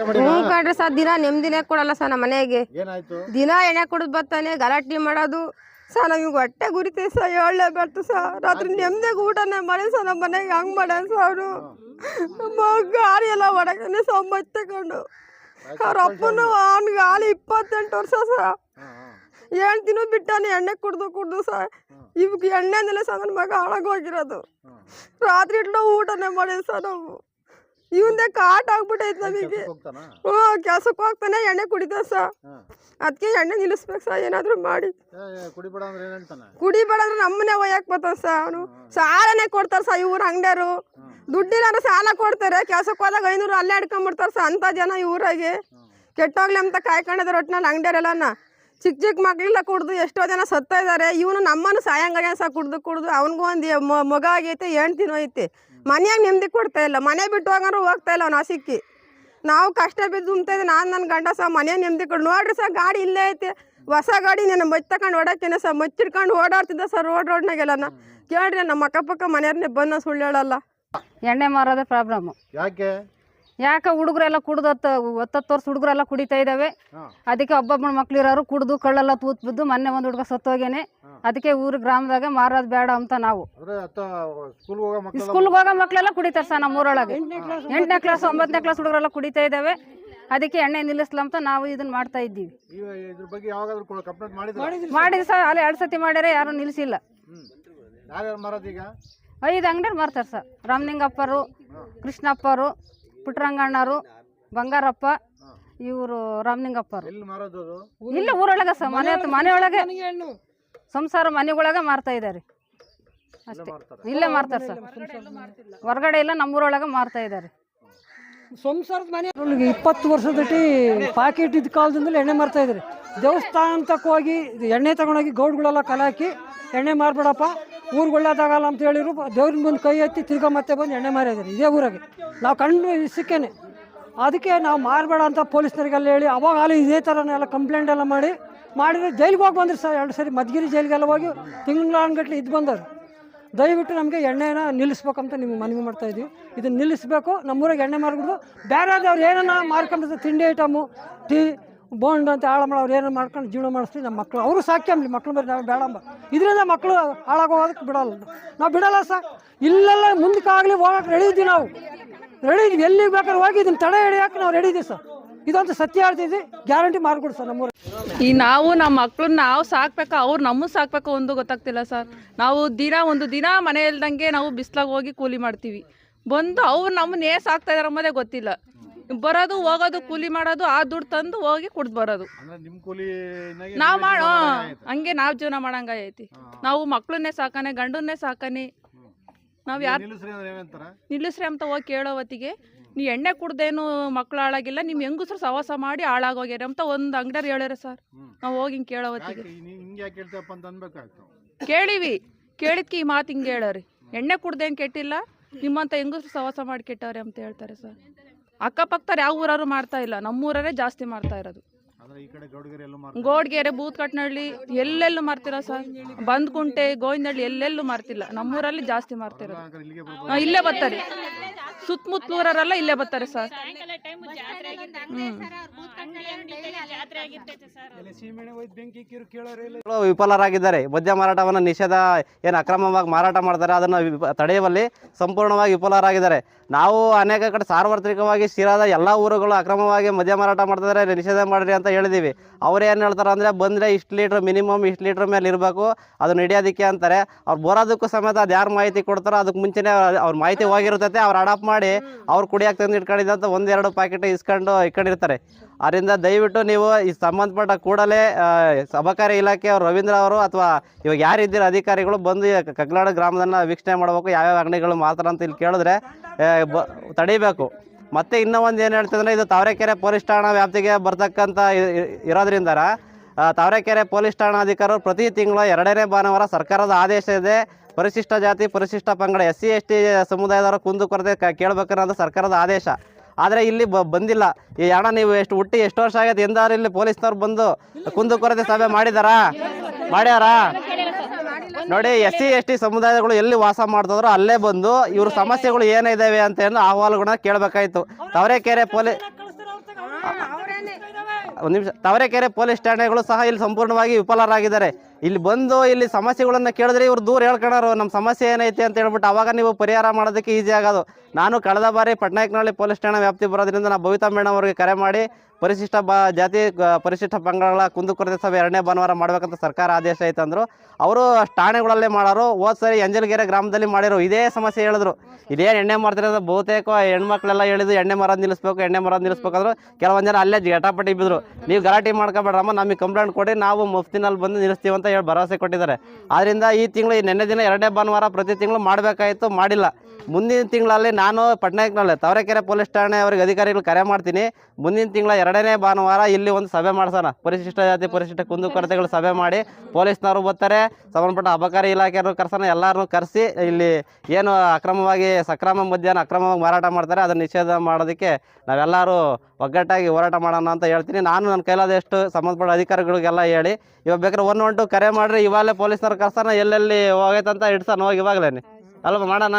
ಹ್ಞೂ ಕಣ್ರಿ ಸರ್ ದಿನ ನೆಮ್ಮದಿನೇ ಕೊಡಲ್ಲ ಸರ್ ನಮ್ಮ ಮನೆಗೆ. ಏನಾಯ್ತು? ದಿನ ಎಣ್ಣೆ ಕುಡಿದು ಬರ್ತಾನೆ ಗಲಾಟೆ ಮಾಡೋದು. ಸರ್ ನಮಗೆ ಹೊಟ್ಟೆ ಗುರಿತಿ ಸರ್ ಹೇಳಲೇ ಬರ್ತು ಸರ್. ರಾತ್ರಿ ನೆಮ್ಮದಿಗೆ ಊಟನೇ ಮಾಡಿ ಸರ್ ನಮ್ಮ ಮನೆಗೆ ಹಂಗೆ ಮಾಡ್ಯಾನ ಸರ್ ಅವರು. ನಮ್ಮ ಗಾಡಿ ಎಲ್ಲ ಒಡಗನೆ ಸರ್ ಮತ್ತೆ ತಗೊಂಡು. ಅವ್ರ ಅಪ್ಪನು ಅವ್ನ ಗಾಳಿ ಇಪ್ಪತ್ತೆಂಟು ವರ್ಷ ಸರ್. ಏಳು ದಿನ ಬಿಟ್ಟಾನೆ ಎಣ್ಣೆ ಕುಡ್ದು ಕುಡ್ದು ಸರ್. ಇವಾಗ ಎಣ್ಣೆನೆಲ್ಲ ಸರ್ ನನ್ನ ಮಗ ಹಾಳಾಗೋಗಿರೋದು ರಾತ್ರಿ ಇಟ್ಲೋ ಊಟನೇ ಮಾಡಿದ್ ಸರ್ ನಾವು. ಇವಂದೇ ಕಾಟ್ ಆಗ್ಬಿಟ್ಟೈತೆ ನಮಗೆ. ಕೆಲ್ಸಕ್ಕೆ ಹೋಗ್ತಾನಾ ಹ್ಞೂ ಕೆಲ್ಸಕ್ಕೆ ಹೋಗ್ತಾನೆ ಎಣ್ಣೆ ಕುಡಿದ ಸ. ಅದಕ್ಕೆ ಎಣ್ಣೆ ನಿಲ್ಲಿಸ್ಬೇಕು ಸರ್ ಏನಾದರೂ ಮಾಡಿ. ಕುಡಿಬೇಡ ಅಂದ್ರೆ ನಮ್ಮನೆ ಒಯ್ಯಕ್ ಬರ್ತಾನ ಸರ್ ಅವನು. ಸಾಲನೇ ಕೊಡ್ತಾರೆ ಸರ್ ಇವ್ರು ಅಂಗಡಿಯರು. ದುಡ್ಡಿನ ಸಾಲ ಕೊಡ್ತಾರೆ. ಕೆಲ್ಸಕ್ಕೆ ಹೋದಾಗ ಐನೂರು ಅಲ್ಲೇ ಹಿಡ್ಕೊಂಬಿಡ್ತಾರೆ ಸರ್ ಅಂಥ ಜನ ಈ ಊರಾಗೆ. ಕೆಟ್ಟೋಗ್ಲಿ ಅಂತ ಕಾಯ್ಕೊಂಡಿದ್ದಾರೆ ಒಟ್ಟಿನಲ್ಲಿ ಅಂಗಡಿಯರೆಲ್ಲನ. ಚಿಕ್ಕ ಚಿಕ್ಕ ಮಕ್ಕಳೆಲ್ಲ ಕುಡ್ದು ಎಷ್ಟೋ ಜನ ಸತ್ತ ಇದ್ದಾರೆ ಇವನು ನಮ್ಮನ್ನು ಸಾಯಂಗಾಗ ಸಹ ಕುಡ್ದು ಕುಡ್ದು ಅವನಿಗೂ ಒಂದು ಮಗ ಆಗೈತೆ ಹೆಣ್ತಿನೂ ಐತೆ. ಮನ್ಯಾಗ ನೆಮ್ಮದಿ ಕೊಡ್ತಾ ಇಲ್ಲ. ಮನೆ ಬಿಟ್ಟು ಹೋಗಾರು ಹೋಗ್ತಾ ಇಲ್ಲ ಅವ್ನು ಹಸಿಕ್ಕಿ. ನಾವು ಕಷ್ಟ ಬಿದ್ದು ಇದ್ದೆ. ನಾನು ನನ್ನ ಗಂಡ ಸಹ ಮನೆ ನೆಮ್ಮದಿ ಕೊಡು. ನೋಡ್ರಿ ಸರ್ ಗಾಡಿ ಇಲ್ಲೇ ಐತೆ. ಹೊಸ ಗಾಡಿ ನಾನು ಮಚ್ಚ ತಗೊಂಡು ಓಡಾಕೇನೆ ಸರ್. ಮಚ್ಚಿಡ್ಕೊಂಡು ಓಡಾಡ್ತಿದ್ದೆ ಸರ್ ರೋಡ್ ರೋಡ್ನಾಗೆಲ್ಲ ಕೇಳ್ರಿ ನಮ್ಮ ಅಕ್ಕಪಕ್ಕ ಮನೆಯವ್ರನ್ನೇ ಬಂದ ಸುಳ್ಳು ಹೇಳಲ್ಲ. ಎಣ್ಣೆ ಮಾರೋದೇ ಪ್ರಾಬ್ಲಮ್ಮು ಯಾಕೆ? ಯಾಕೆ ಹುಡುಗರೆಲ್ಲ ಕುಡ್ದು ಹತ್ತ ಹತ್ತತ್ತು ವರ್ಷ ಹುಡುಗರೆಲ್ಲ ಕುಡಿತಾ ಇದ್ದಾವೆ ಅದಕ್ಕೆ ಒಬ್ಬೊಬ್ಬ ಮಕ್ಳು ಇರೋರು ಕುಡ್ದು ಕಳ್ಳೆಲ್ಲ ತೂತ್ ಬಿದ್ದು ಮೊನ್ನೆ ಒಂದು ಹುಡುಗ ಸತ್ತೋಗೇನೆ. ಅದಕ್ಕೆ ಊರು ಗ್ರಾಮದಾಗ ಮಾರೋದು ಬೇಡ ಅಂತ ನಾವು. ಸ್ಕೂಲ್ಗೆ ಹೋಗೋ ಮಕ್ಕಳೆಲ್ಲ ಕುಡಿತಾರೆ ಸರ್ ನಮ್ಮ ಊರೊಳಗೆ. ಎಂಟನೇ ಕ್ಲಾಸ್ ಒಂಬತ್ತನೇ ಕ್ಲಾಸ್ ಹುಡುಗರೆಲ್ಲ ಕುಡಿತಾ ಇದ್ದಾವೆ ಅದಕ್ಕೆ ಎಣ್ಣೆ ನಿಲ್ಲಿಸ್ಲ ಅಂತ ನಾವು ಇದನ್ನ ಮಾಡ್ತಾ ಇದ್ದೀವಿ. ಇದ್ರ ಬಗ್ಗೆ ಯಾವಾಗಾದ್ರೂ ಕಂಪ್ಲೇಂಟ್ ಮಾಡಿದ್ರೆ? ಮಾಡಿದ ಸರ್. ಅಲ್ಲಿ ಎರಡು ಸತಿ ಮಾಡ್ಯಾರೆ ಯಾರು ನಿಲ್ಲಿಸಿಲ್ಲ ಐದು ಅಂಗಡಿ ಮಾರ್ತಾರೆ ಸರ್. ರಾಮಲಿಂಗಪ್ಪರು ಕೃಷ್ಣಪ್ಪರು ಪುಟ್ಟರಂಗಣ್ಣರು ಬಂಗಾರಪ್ಪ ಇವರು ರಾಮಲಿಂಗಪ್ಪರು. ಮಾರೋದು ಇಲ್ಲ ಊರೊಳಗೆ ಸರ್ ಮನೆ ಮನೆಯೊಳಗೆ ಸಂಸಾರ ಮನೆಗೊಳಗೆ ಮಾರ್ತಾ ಇದ್ದಾರೆ ಅಷ್ಟೇ. ಇಲ್ಲೇ ಮಾರ್ತಾರೆ ಸರ್. ಹೊರಗಡೆ ಇಲ್ಲ ನಮ್ಮೂರೊಳಗೆ ಮಾರ್ತಾ ಇದ್ದಾರೆ ಸಂಸಾರದ ಮನೆ ಇಪ್ಪತ್ತು ವರ್ಷದಟ್ಟಿ ಪಾಕೆಟ್ ಇದ್ದ ಕಾಲದಿಂದಲೂ ಎಣ್ಣೆ ಮಾರ್ತಾ ಇದ್ದಾರೆ ದೇವಸ್ಥಾನ ತಕ್ಕ ಹೋಗಿ ಇದು ಎಣ್ಣೆ ತಗೊಂಡೋಗಿ ಗೌಡ್ಗಳೆಲ್ಲ ಕಲಾಕಿ ಹಾಕಿ ಎಣ್ಣೆ ಮಾರ್ಬೇಡಪ್ಪ. ಊರಿಗೆ ಒಳ್ಳೇದಾಗಲ್ಲ ಅಂತ ಹೇಳಿರು ದೇವ್ರಿನ ಮುಂದೆ ಕೈ ಎತ್ತಿ ತಿರ್ಗಾ ಮತ್ತೆ ಬಂದು ಎಣ್ಣೆ ಮಾರಿದ್ದಾರೆ ಇದೇ ಊರಾಗೆ. ನಾವು ಕಣ್ಣು ಸಿಕ್ಕೇನೆ ಅದಕ್ಕೆ ನಾವು ಮಾರಬೇಡ ಅಂತ ಪೊಲೀಸ್ನವರಿಗೆಲ್ಲ ಹೇಳಿ ಅವಾಗ ಅಲ್ಲಿ ಇದೇ ಥರನೆಲ್ಲ ಕಂಪ್ಲೇಂಟ್ ಎಲ್ಲ ಮಾಡಿ, ಮಾಡಿದ್ರೆ ಜೈಲಿಗೆ ಹೋಗಿ ಬಂದ್ರಿ ಸರ್ ಎರಡು ಸರಿ. ಮಧುಗಿರಿ ಜೈಲಿಗೆಲ್ಲ ಹೋಗಿ ತಿಂಗಳಾನ್ಗಟ್ಲೆ ಇದು ಬಂದರು ದಯವಿಟ್ಟು ನಮಗೆ ಎಣ್ಣೆನ ನಿಲ್ಲಿಸ್ಬೇಕಂತ ನಿಮ್ಗೆ ಮನವಿ ಮಾಡ್ತಾ ಇದ್ದೀವಿ ಇದನ್ನು ನಿಲ್ಲಿಸ್ಬೇಕು. ನಮ್ಮೂರಾಗ ಎಣ್ಣೆ ಮಾರ್ಬಿಡ್ದು. ಬೇರೆದವ್ರು ಏನನ್ನ ಮಾರ್ಕೊಂಡಿರ್ತಾರೆ ತಿಂಡಿ ಐಟಮು, ಟೀ ಬೋಂಡ್ ಅಂತ ಹಾಳು ಅವ್ರು ಏನೋ ಮಾಡ್ಕೊಂಡು ಜೀವನ ಮಾಡಿಸ್ತೀವಿ, ನಮ್ಮ ಮಕ್ಕಳು ಅವರು ಸಾಕ್ಯಂಬ್ಲಿ ಮಕ್ಳು ಮೇಲೆ ನಾವು ಬೇಡಂಬ ಇದರಿಂದ ಮಕ್ಕಳು ಹಾಳಾಗೋದಕ್ಕೆ ಬಿಡಲ್ಲ. ನಾವು ಬಿಡಲ್ಲ ಸರ್ ಇಲ್ಲೆಲ್ಲ ಮುಂದಕ್ಕಾಗಲಿ ಹೋಗಕ್ಕೆ ರೆಡಿ ಇದ್ದೀವಿ ನಾವು. ರೆಡಿ ಇದ್ದೀವಿ. ಎಲ್ಲಿಗೆ ಬೇಕಾದ್ರೆ ಹೋಗಿ ಇದನ್ನು ತಡೆ ಹಿಡಿಯೋಕೆ ನಾವು ರೆಡಿ ಇದ್ದೀವಿ ಸರ್ ಇದೊಂದು ಸತ್ಯ ಹೇಳ್ತಿದ್ವಿ ಗ್ಯಾರಂಟಿ ಮಾಡಿಕೊಡಿ ಸರ್ ನಮ್ಮೂರು ಈ ನಾವು ನಮ್ಮ ಮಕ್ಳನ್ನ ನಾವು ಸಾಕ್ಬೇಕು, ಅವ್ರು ನಮ್ಮನ್ನು ಸಾಕ್ಬೇಕು ಒಂದು ಗೊತ್ತಾಗ್ತಿಲ್ಲ ಸರ್ ನಾವು ದಿನ ಒಂದು ದಿನ ಮನೆ ಇಲ್ದಂಗೆ ನಾವು ಬಿಸ್ಲಾಗ ಹೋಗಿ ಕೂಲಿ ಮಾಡ್ತೀವಿ. ಬಂದು ಅವ್ರು ನಮ್ಮನ್ನೇ ಸಾಕ್ತಾ ಇದಾರೆ ಅನ್ನೋದೇ ಗೊತ್ತಿಲ್ಲ. ಬರೋದು ಹೋಗೋದು ಕೂಲಿ ಮಾಡೋದು ಆ ದುಡ್ಡು ತಂದು ಹೋಗಿ ಕುಡ್ದು ಬರೋದು. ಅಂದ್ರೆ ನಿಮ್ ಕೂಲಿ ನಾವು ಮಾಡೋ ಹಂಗೆ ನಾವು ಜೀವನ ಮಾಡಂಗ ಐತಿ ನಾವು ಮಕ್ಳನ್ನೇ ಸಾಕಾನೆ ಗಂಡನ್ನೇ ಸಾಕಾನೆ. ನಾವು ಯಾರು ನಿಲ್ಲಿಸ್ರಿ ಅಂತ ಹೋಗಿ ಕೇಳೋ ಹೊತ್ತಿಗೆ ನೀ ಎಣ್ಣೆ ಕುಡ್ದೇನು ಮಕ್ಳು ಹಾಳಾಗಿಲ್ಲ ನಿಮ್ಮ ಹೆಂಗಸ್ರು ಸವಾಸ ಮಾಡಿ ಹಾಳಾಗೋಗ್ಯಾರ ಅಂತ ಒಂದು ಅಂಗಡಿಯವ್ರು ಹೇಳ್ಯಾರ ಸರ್. ನಾವು ಹೋಗಿ ಹಿಂಗೆ ಕೇಳೋ ಹೊತ್ತಿಗೆ. ಕೇಳಿವಿ. ಕೇಳಿದ್ಕೆ ಈ ಮಾತು ಹಿಂಗೆ ಹೇಳೋರಿ. ಎಣ್ಣೆ ಕುಡ್ದೇನ್ ಕೆಟ್ಟಿಲ್ಲ ನಿಮ್ಮಂತ ಹೆಂಗಸ್ರು ಸವಾಸ ಮಾಡಿ ಕೆಟ್ಟವ್ರೆ ಅಂತ ಹೇಳ್ತಾರೆ ಸರ್. ಅಕ್ಕಪಕ್ಕದವ್ರು ಯಾವ ಊರವರು ಮಾಡ್ತಾ ಇಲ್ಲ. ನಮ್ಮೂರರೇ ಜಾಸ್ತಿ ಮಾಡ್ತಾ ಇರೋದು. ಗೌಡಗೆರೆ ಮಾರ್ತಾರೆ ಬೂತ್ಕಟ್ನಹಳ್ಳಿ ಎಲ್ಲೆಲ್ಲೂ ಮಾರ್ತಿಲ್ಲ ಸರ್. ಬಂದ್ಕುಂಟೆ ಗೋವಿಂದಹಳ್ಳಿ ಎಲ್ಲೆಲ್ಲೂ ಮಾರ್ತಿಲ್ಲ. ನಮ್ಮೂರಲ್ಲಿ ಜಾಸ್ತಿ ಮಾರ್ತಿರೋದು. ಇಲ್ಲೇ ಬರ್ತಾರೆ. ಸುತ್ತಮುತ್ತಲೂರರೆಲ್ಲ ಇಲ್ಲೇ ಬರ್ತಾರೆ ಸರ್. ವಿಫಲರಾಗಿದ್ದಾರೆ. ಮದ್ಯ ಮಾರಾಟವನ್ನು ನಿಷೇಧ ಏನು ಅಕ್ರಮವಾಗಿ ಮಾರಾಟ ಮಾಡ್ತಾರೆ ಅದನ್ನು ತಡೆಯುವಲ್ಲಿ ಸಂಪೂರ್ಣವಾಗಿ ವಿಫಲರಾಗಿದ್ದಾರೆ. ನಾವು ಅನೇಕ ಕಡೆ ಸಾರ್ವತ್ರಿಕವಾಗಿ ಶಿರಾದ ಎಲ್ಲ ಊರುಗಳು ಅಕ್ರಮವಾಗಿ ಮದ್ಯ ಮಾರಾಟ ಮಾಡ್ತಿದ್ದಾರೆ. ನಿಷೇಧ ಮಾಡ್ರಿ ಅಂತ ಹೇಳಿದ್ದೀವಿ ಅವ್ರು ಏನು ಹೇಳ್ತಾರೆ ಅಂದರೆ, ಬಂದರೆ ಇಷ್ಟು ಲೀಟ್ರ್ ಮಿನಿಮಮ್ ಇಷ್ಟು ಲೀಟ್ರ್ ಮೇಲೆ ಇರಬೇಕು ಅದು ಹಿಡಿಯೋದಕ್ಕೆ ಅಂತಾರೆ. ಅವ್ರು ಬರೋದಕ್ಕೂ ಸಮೇತ ಅದು ಯಾರು ಮಾಹಿತಿ ಕೊಡ್ತಾರೋ ಅದಕ್ಕೆ ಮುಂಚೆನೇ ಅವ್ರ ಮಾಹಿತಿ ಹೋಗಿರ್ತೈತೆ, ಅವ್ರು ಅಡಾಪ್ಟ್ ಮಾಡಿ ಅವ್ರು ಕುಡಿಯೋಕೆ ತಂದು ಇಟ್ಕೊಂಡಿದ್ದಂತ ಒಂದೆರಡು ಪ್ಯಾಕೆಟ್ ಇಸ್ಕೊಂಡು ಇಟ್ಕೊಂಡಿರ್ತಾರೆ. ಅದರಿಂದ ದಯವಿಟ್ಟು ನೀವು ಈ ಸಂಬಂಧಪಟ್ಟ ಕೂಡಲೇ ಸಬಕಾರಿ ಇಲಾಖೆ ಅವರು ರವೀಂದ್ರ ಅವರು ಅಥವಾ ಇವಾಗ ಯಾರಿದ್ದೀರ ಅಧಿಕಾರಿಗಳು ಬಂದು ಕಗ್ಲಾಡ ಗ್ರಾಮದನ್ನ ವೀಕ್ಷಣೆ ಮಾಡಬೇಕು, ಯಾವ್ಯಾವ ಅಂಗಡಿಗಳು ಮಾತ್ರ ಅಂತ ಇಲ್ಲಿ ಕೇಳಿದ್ರೆ ತಡಿಬೇಕು. ಮತ್ತೆ ಇನ್ನೂ ಒಂದು ಏನು ಹೇಳ್ತಿದ್ರೆ ಇದು ತಾವರೆಕೆರೆ ಪೊಲೀಸ್ ಠಾಣಾ ವ್ಯಾಪ್ತಿಗೆ ಬರ್ತಕ್ಕಂಥ ಇರೋದ್ರಿಂದ ತಾವರೆಕೆರೆ ಪೊಲೀಸ್ ಠಾಣಾಧಿಕಾರರು ಪ್ರತಿ ತಿಂಗಳು ಎರಡನೇ ಭಾನುವಾರ ಸರ್ಕಾರದ ಆದೇಶ ಇದೆ. ಪರಿಶಿಷ್ಟ ಜಾತಿ, ಪರಿಶಿಷ್ಟ ಪಂಗಡ, ಎಸ್ ಸಿ, ಎಸ್ ಟಿ ಸಮುದಾಯದವರ ಕುಂದು ಕೊರತೆ ಕೇಳಬೇಕನ್ನೋದು ಸರ್ಕಾರದ ಆದೇಶ. ಆದರೆ ಇಲ್ಲಿ ಬ ಬಂದಿಲ್ಲ. ಈ ಹಣ ನೀವು ಎಷ್ಟು ಹುಟ್ಟಿ ಎಷ್ಟು ವರ್ಷ ಆಗೈತೆ ಎಂದಾರು ಇಲ್ಲಿ ಪೊಲೀಸ್ನವ್ರು ಬಂದು ಕುಂದು ಕೊರತೆ ಸಭೆ ಮಾಡಿದಾರಾ? ಮಾಡ್ಯಾರಾ? ನೋಡಿ ಎಸ್ ಸಿ ಎಸ್ ಟಿ ಸಮುದಾಯಗಳು ಎಲ್ಲಿ ವಾಸ ಮಾಡ್ತಿದ್ರು ಅಲ್ಲೇ ಬಂದು ಇವ್ರ ಸಮಸ್ಯೆಗಳು ಏನಿದಾವೆ ಅಂತ ಏನು ಅಹವಾಲುಗಳನ್ನ ಕೇಳಬೇಕಾಯ್ತು. ತಾವರೆಕೆರೆ ಪೊಲೀಸ್ ಒಂದು ನಿಮಿಷ. ತವರೆಕೆರೆ ಪೊಲೀಸ್ ಠಾಣೆಗಳು ಸಹ ಇಲ್ಲಿ ಸಂಪೂರ್ಣವಾಗಿ ವಿಫಲರಾಗಿದ್ದಾರೆ. ಇಲ್ಲಿ ಬಂದು ಇಲ್ಲಿ ಸಮಸ್ಯೆಗಳನ್ನು ಕೇಳಿದ್ರೆ ಇವ್ರು ದೂರ ಹೇಳ್ಕೊಳ್ಳೋರು ನಮ್ಮ ಸಮಸ್ಯೆ ಏನೈತೆ ಅಂತ ಹೇಳ್ಬಿಟ್ಟು ಅವಾಗ ನೀವು ಪರಿಹಾರ ಮಾಡೋದಕ್ಕೆ ಈಸಿ ಆಗೋದು. ನಾನು ಕಳೆದ ಬಾರಿ ಪಟ್ನಾಯಕನಹಳ್ಳಿ ಪೊಲೀಸ್ ಠಾಣೆ ವ್ಯಾಪ್ತಿ ಬರೋದ್ರಿಂದ ನಾನು ಭವಿತಾ ಮೇಡಮ್ ಅವರಿಗೆ ಕರೆ ಮಾಡಿ ಪರಿಶಿಷ್ಟ ಬ, ಜಾತಿ ಪರಿಶಿಷ್ಟ ಪಂಗಡಗಳ ಕುಂದುಕೊರತೆ ಸಭೆ ಎರಡನೇ ಭಾನುವಾರ ಮಾಡಬೇಕಂತ ಸರ್ಕಾರ ಆದೇಶ ಐತಂದ್ರು ಅವರು ಠಾಣೆಗಳಲ್ಲೇ ಮಾಡೋರು. ಹೋದ್ ಸರಿ ಗ್ರಾಮದಲ್ಲಿ ಮಾಡಿರೋ ಇದೇ ಸಮಸ್ಯೆ ಹೇಳಿದ್ರು. ಇದೇನು ಎಣ್ಣೆ ಮಾರ್ತಿರೋದು ಬಹುತೇಕ ಹೆಣ್ಮಕ್ಳೆಲ್ಲ ಹೇಳಿದ್ರು. ಎಣ್ಣೆ ಮರ ನಿಲ್ಲಿಸ್ಬೇಕು, ಎಣ್ಣೆ ಮರ ನಿಲ್ಲಿಸ್ಬೇಕಂದ್ರು. ಕೆಲವೊಂದು ಜನ ಅಲ್ಲೇ ಜಟಾಪಟಿ ಬಿದ್ರು. ನೀವು ಗಲಾಟೆ ಮಾಡ್ಕೊಬೇಡ್ರಮ್ಮ, ನಮಗೆ ಕಂಪ್ಲೇಂಟ್ ಕೊಡಿ. ನಾವು ಮುಫ್ತಿನಲ್ಲಿ ಬಂದು ನಿಲ್ಲಿಸ್ತೀವಿ ಅಂತ ಹೇಳಿ ಭರವಸೆ ಕೊಟ್ಟಿದ್ದಾರೆ. ಆದ್ರಿಂದ ಈ ತಿಂಗಳು ನೆನ್ನೆ ದಿನ ಎರಡನೇ ಭಾನುವಾರ ಪ್ರತಿ ತಿಂಗಳು ಮಾಡಬೇಕಾಯಿತು ಮಾಡಿಲ್ಲ. ಮುಂದಿನ ತಿಂಗಳಲ್ಲಿ ನಾನು ಪಟ್ನಾಯಕ್ನಲ್ಲಿ, ತಾವರೆಕೆರೆ ಪೊಲೀಸ್ ಠಾಣೆ ಅವರಿಗೆ ಅಧಿಕಾರಿಗಳು ಕರೆ ಮಾಡ್ತೀನಿ. ಮುಂದಿನ ತಿಂಗಳ ಎರಡನೇ ಭಾನುವಾರ ಇಲ್ಲಿ ಒಂದು ಸಭೆ ಮಾಡಿಸೋಣ. ಪರಿಶಿಷ್ಟ ಜಾತಿ, ಪರಿಶಿಷ್ಟ ಕುಂದುಕೊರತೆಗಳು ಸಭೆ ಮಾಡಿ ಪೊಲೀಸ್ನವರು ಬರ್ತಾರೆ. ಸಂಬಂಧಪಟ್ಟ ಅಬಕಾರಿ ಇಲಾಖೆಯವರು ಕರೆಸೋಣ ಎಲ್ಲರನ್ನೂ ಕರೆಸಿ ಇಲ್ಲಿ ಏನು ಅಕ್ರಮವಾಗಿ, ಸಕ್ರಮ ಮಧ್ಯಾಹ್ನ ಅಕ್ರಮವಾಗಿ ಮಾರಾಟ ಮಾಡ್ತಾರೆ, ಅದನ್ನು ನಿಷೇಧ ಮಾಡೋದಕ್ಕೆ ನಾವೆಲ್ಲರೂ ಒಗ್ಗಟ್ಟಾಗಿ ಹೋರಾಟ ಮಾಡೋಣ ಅಂತ ಹೇಳ್ತೀನಿ. ನಾನು ನನ್ನ ಕೈಲಾದಷ್ಟು ಸಂಬಂಧಪಟ್ಟ ಅಧಿಕಾರಿಗಳಿಗೆಲ್ಲ ಹೇಳಿ, ಇವಾಗ ಬೇಕಾದ್ರೆ ಒನ್ ಒನ್ ಟು ಕರೆ ಮಾಡಿರಿ, ಇವಾಗಲೇ ಪೊಲೀಸ್ನವ್ರು ಕರ್ಸೋಣ, ಎಲ್ಲೆಲ್ಲಿ ಹೋಗೈತಂತ ಇಡ್ಸೋಣ, ಹೋಗಿ ಇವಾಗಲೇ ಅಲ್ವಾ ಮಾಡೋಣ?